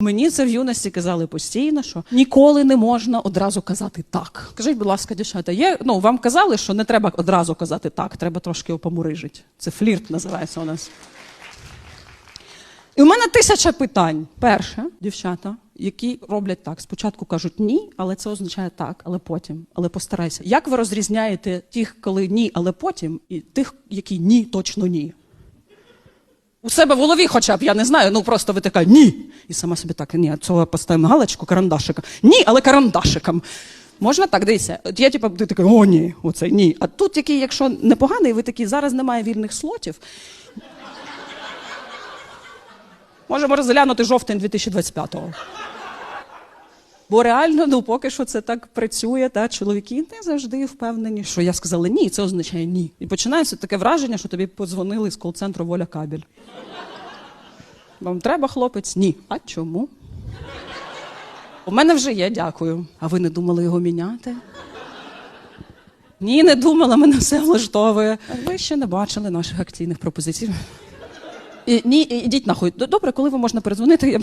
Мені це в юності казали постійно, що ніколи не можна одразу казати так. Скажіть, будь ласка, дівчата, є ну вам казали, що не треба одразу казати так, треба трошки помурижити. Це флірт називається у нас. І у мене тисяча питань. Перше, дівчата, які роблять так. Спочатку кажуть ні, але це означає так, але потім, але постарайся. Як ви розрізняєте тих, коли ні, але потім, і тих, які ні, точно ні? У себе в голові, хоча б я не знаю, ну просто ви така ні. І сама собі так, ні, цього поставимо галочку карандашика. Ні, але карандашиком. Можна так, дивіться. От я типу, ти такий, о, ні, оце ні. А тут який, якщо непоганий, ви такі, зараз немає вільних слотів. Можемо розглянути жовтень 2025-го. Бо реально, ну поки що це так працює, та чоловіки не завжди впевнені, що я сказала ні, це означає ні. І починається таке враження, що тобі подзвонили з кол-центру Воля Кабель. Вам треба хлопець? Ні. А чому? У мене вже є, дякую. А ви не думали його міняти? Ні, не думала, мене все влаштовує. Ви ще не бачили наших акційних пропозицій. І, ні, і- ідіть нахуй. Добре, коли ви можна передзвонити? Я...